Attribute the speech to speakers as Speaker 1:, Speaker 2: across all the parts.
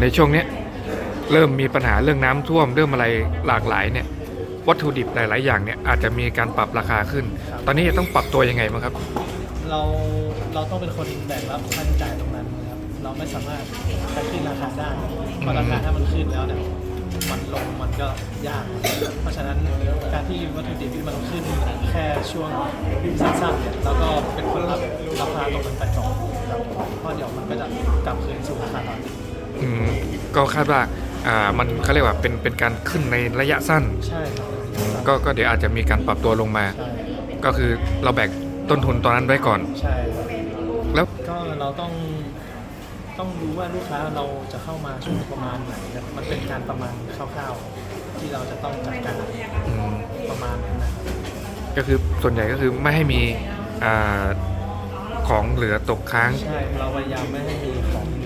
Speaker 1: ในช่วงนี้เริ่มมีปัญหาเรื่องน้ำท่วมเรื่องอะไรหลากหลายเนี่ยวัตถุดิบหลาย ๆ อย่างเนี่ยอาจจะมีการปรับราคาขึ้น ตอนนี้จะต้องปรับตัวยังไงบ้างครับ
Speaker 2: เราเราต้องเป็นคนแบกรับค่าใช้จ่ายตรงนั้นนะครับเราไม่สามารถจะขึ้นราคาได้เพราะราคาถ้ามันขึ้นแล้วเนี่ยมันลงมันก็ยาก เพราะฉะนั้นการที่วัตถุดิบที่มันขึ้นแค่ช่วงสั้นๆเนี่ยเราก็เป็นคนรับราคาตรงนั้นไปก่อนเพราะเดี๋ยวมันก็จะกลับคืนสู่ราคาตอนนี้
Speaker 1: อืมก็คาดว่าอ่ามันเขาเรียกว่าเป็นเป็นการขึ้นในระยะสั้น
Speaker 2: ใช่ครับ
Speaker 1: อืมก็ก็เดี๋ยวอาจจะมีการปรับตัวลงมา
Speaker 2: ใช่
Speaker 1: ก็คือเราแบกต้นทุนตอนนั้นไว้ก่อน
Speaker 2: ใช่ครับ
Speaker 1: แล้ว
Speaker 2: ก็เราต้องต้องรู้ว่าลูกค้าเราจะเข้ามาช่วงประมาณไหนครับมันเป็นการประมาณคร่าวๆ ที่เราจะต้องจัดการ
Speaker 1: อืม
Speaker 2: ประมาณนั้นนะครับ
Speaker 1: ก็คือส่วนใหญ่ก็คือไม่ให้มีอ่าของเหลือตกค้าง
Speaker 2: ใช่เราพยายามไม่ให้มีของเหลือ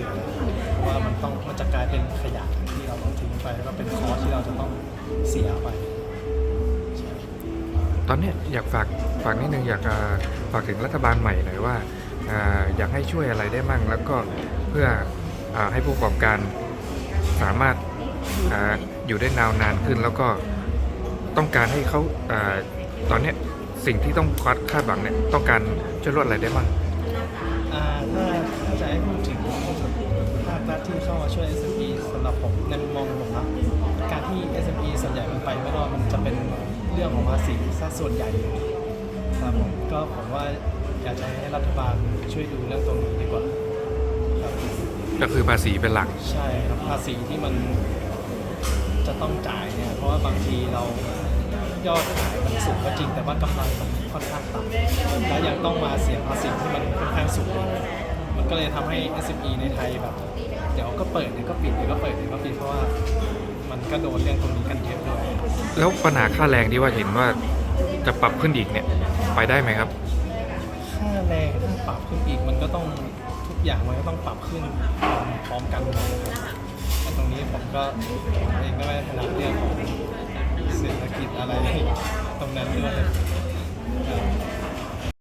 Speaker 2: เสียไป
Speaker 1: ตอนนี้อยากฝากฝากนิดนึงอยากฝากถึงรัฐบาลใหม่หน่อยว่าอยากให้ช่วยอะไรได้มั่ง แล้วก็เพื่ออให้ผู้ประกอบการสามารถออยู่ได้นาวนานขึ้น แล้วก็ต้องการให้เขาอตอนนี้สิ่งที่ต้องคาดหวังเนี่ยต้องการช่วยลดอะไรได้มั่ง
Speaker 2: ถ้าถ้าจะให้พูดถึงภาครัฐที่เข้ามาช่วย ไปไม่รอดมันจะเป็นเรื่องของภาษีซะส่วนใหญ่เลยครับผมก็ผมว่าอยากจะให้รัฐบาลช่วยดูเรื่องตรงนี้ดีกว่าครับ
Speaker 1: ก็คือภาษีเป็นหลัก
Speaker 2: ใช่ครับภาษีที่มันจะต้องจ่ายเนี่ยเพราะว่าบางทีเรายอดขายมันสูงก็จริงแต่ว่ากำไรมันค่อนข้างต่ำแล้วยังต้องมาเสียภาษีที่มันค่อนข้างสูง มันก็เลยทำให้ SME ในไทยแบบ เดี๋ยวก็เปิดเดี๋ยวก็ปิดเดี๋ยวก็เปิดเดี๋ยวก็ปิดเพราะว่า มันก็โดนเรื่องตรงนี้กันเยอะด้วย
Speaker 1: แล้วปัญหาค่าแรงที่ว่าเห็นว่าจะปรับขึ้นอีกเนี่ยไปได้ไหมครับ
Speaker 2: ค่าแรงถ้าปรับขึ้นอีกมันก็ต้องทุกอย่างมันก็ต้องปรับขึ้นพร้อมกันนะครับตรงนี้ผมก็ผมเองก็ไม่ด้ถนัดเรื่องของเศรษฐกิจอะไรตรงนั้นด้วย